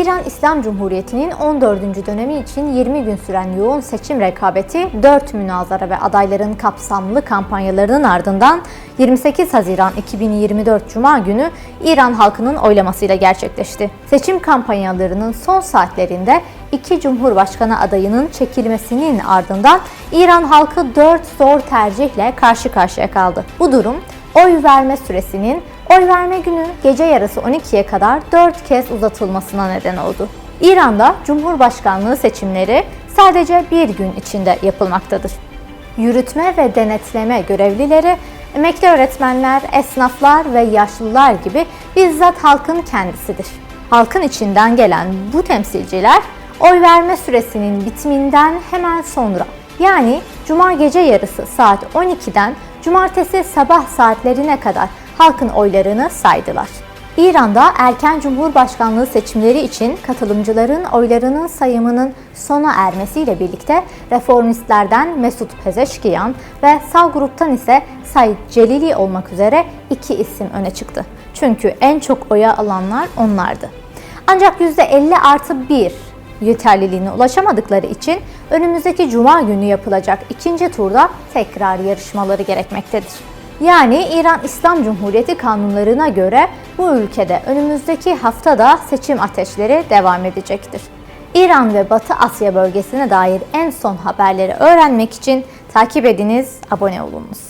İran İslam Cumhuriyeti'nin 14. dönemi için 20 gün süren yoğun seçim rekabeti 4 münazara ve adayların kapsamlı kampanyalarının ardından 28 Haziran 2024 Cuma günü İran halkının oylamasıyla gerçekleşti. Seçim kampanyalarının son saatlerinde iki Cumhurbaşkanı adayının çekilmesinin ardından İran halkı 4 zor tercihle karşı karşıya kaldı. Bu durum oy verme süresinin oy verme günü gece yarısı 12'ye kadar 4 kez uzatılmasına neden oldu. İran'da Cumhurbaşkanlığı seçimleri sadece bir gün içinde yapılmaktadır. Yürütme ve denetleme görevlileri emekli öğretmenler, esnaflar ve yaşlılar gibi bizzat halkın kendisidir. Halkın içinden gelen bu temsilciler oy verme süresinin bitiminden hemen sonra yani cuma gece yarısı saat 12'den cumartesi sabah saatlerine kadar halkın oylarını saydılar. İran'da erken cumhurbaşkanlığı seçimleri için katılımcıların oylarının sayımının sona ermesiyle birlikte reformistlerden Mesut Pezeşkiyan ve sağ gruptan ise Said Celili olmak üzere iki isim öne çıktı. Çünkü en çok oya alanlar onlardı. Ancak %50 artı 1 yeterliliğine ulaşamadıkları için önümüzdeki cuma günü yapılacak ikinci turda tekrar yarışmaları gerekmektedir. Yani İran İslam Cumhuriyeti kanunlarına göre bu ülkede önümüzdeki haftada seçim ateşleri devam edecektir. İran ve Batı Asya bölgesine dair en son haberleri öğrenmek için takip ediniz, abone olunuz.